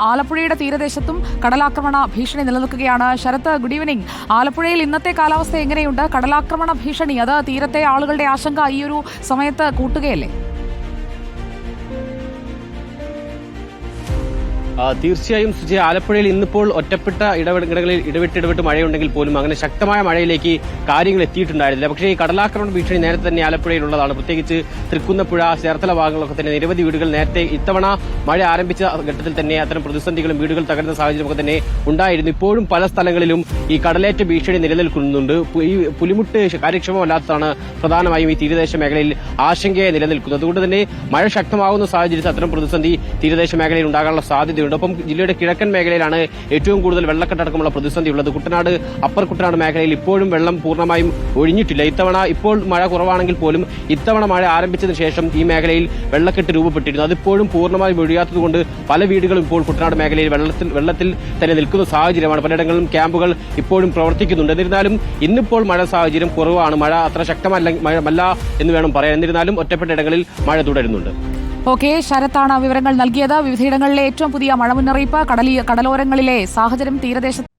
ആലപ്പുഴയുടെ തീരദേശത്തും കടലാക്രമണ ഭീഷണി നിലനിൽക്കുകയാണ്. Sarath good evening ആലപ്പുഴയിൽ ഇന്നത്തെ കാലാവസ്ഥ എങ്ങനെയുണ്ട്? കടലാക്രമണ ഭീഷണി അത് തീരത്തെ ആളുകളുടെ ആശങ്ക ഈ ഒരു സമയത്ത് കൂട്ടുകയല്ലേ? തീർച്ചയായും സുജി ആലപ്പുഴയിൽ ഇന്നിപ്പോൾ ഒറ്റപ്പെട്ട ഇടവിടങ്ങളിൽ ഇടവിട്ട് ഇടവിട്ട് മഴയുണ്ടെങ്കിൽ പോലും അങ്ങനെ ശക്തമായ മഴയിലേക്ക് കാര്യങ്ങൾ എത്തിയിട്ടുണ്ടായിരുന്നില്ല. പക്ഷേ ഈ കടലാക്രമണ ഭീഷണി നേരത്തെ തന്നെ ആലപ്പുഴയിലുള്ളതാണ്. പ്രത്യേകിച്ച് തൃക്കുന്നപ്പുഴ ചേർത്തല ഭാഗങ്ങളൊക്കെ തന്നെ നിരവധി വീടുകൾ നേരത്തെ ഇത്തവണ മഴ ആരംഭിച്ച ഘട്ടത്തിൽ തന്നെ അത്തരം പ്രതിസന്ധികളും വീടുകൾ തകർന്ന സാഹചര്യമൊക്കെ തന്നെ ഉണ്ടായിരുന്നു. ഇപ്പോഴും പല സ്ഥലങ്ങളിലും ഈ കടലേറ്റ ഭീഷണി നിലനിൽക്കുന്നുണ്ട്. ഈ പുലിമുട്ട് കാര്യക്ഷമമല്ലാത്തതാണ് പ്രധാനമായും ഈ തീരദേശ മേഖലയിൽ ആശങ്കയെ നിലനിൽക്കുന്നത്. അതുകൊണ്ട് തന്നെ മഴ ശക്തമാകുന്ന സാഹചര്യത്തിൽ അത്തരം പ്രതിസന്ധി തീരദേശ മേഖലയിൽ ഉണ്ടാകാനുള്ള സാധ്യതയുണ്ട്. ഒപ്പം ജില്ലയുടെ കിഴക്കൻ മേഖലയിലാണ് ഏറ്റവും കൂടുതൽ വെള്ളക്കെട്ടടക്കമുള്ള പ്രതിസന്ധി ഉള്ളത്. കുട്ടനാട് അപ്പർ കുട്ടനാട് മേഖലയിൽ ഇപ്പോഴും വെള്ളം പൂർണമായും ഒഴിഞ്ഞിട്ടില്ല. ഇത്തവണ ഇപ്പോൾ മഴ കുറവാണെങ്കിൽ പോലും ഇത്തവണ മഴ ആരംഭിച്ചതിന് ശേഷം ഈ മേഖലയിൽ വെള്ളക്കെട്ട് രൂപപ്പെട്ടിരുന്നു. അതിപ്പോഴും പൂർണമായും ഒഴിയാത്തതുകൊണ്ട് പല വീടുകളും ഇപ്പോൾ കുട്ടനാട് മേഖലയിൽ വെള്ളത്തിൽ വെള്ളത്തിൽ തന്നെ നിൽക്കുന്ന സാഹചര്യമാണ്. പലയിടങ്ങളിലും ക്യാമ്പുകൾ ഇപ്പോഴും പ്രവർത്തിക്കുന്നുണ്ട്. എന്നിരുന്നാലും ഇന്നിപ്പോൾ മഴ സാഹചര്യം കുറവാണ്. മഴ അത്ര ശക്തമല്ല മഴമല്ല എന്ന് വേണം പറയാൻ. എന്നിരുന്നാലും ഒറ്റപ്പെട്ട ഇടങ്ങളിൽ മഴ തുടരുന്നുണ്ട്. ഓക്കെ ശരത്താണ് വിവരങ്ങൾ നൽകിയത്. വിവിധയിടങ്ങളിലെ ഏറ്റവും പുതിയ മഴ മുന്നറിയിപ്പ് കടലി കടലോരങ്ങളിലെ സാഹചര്യം തീരദേശത്തെ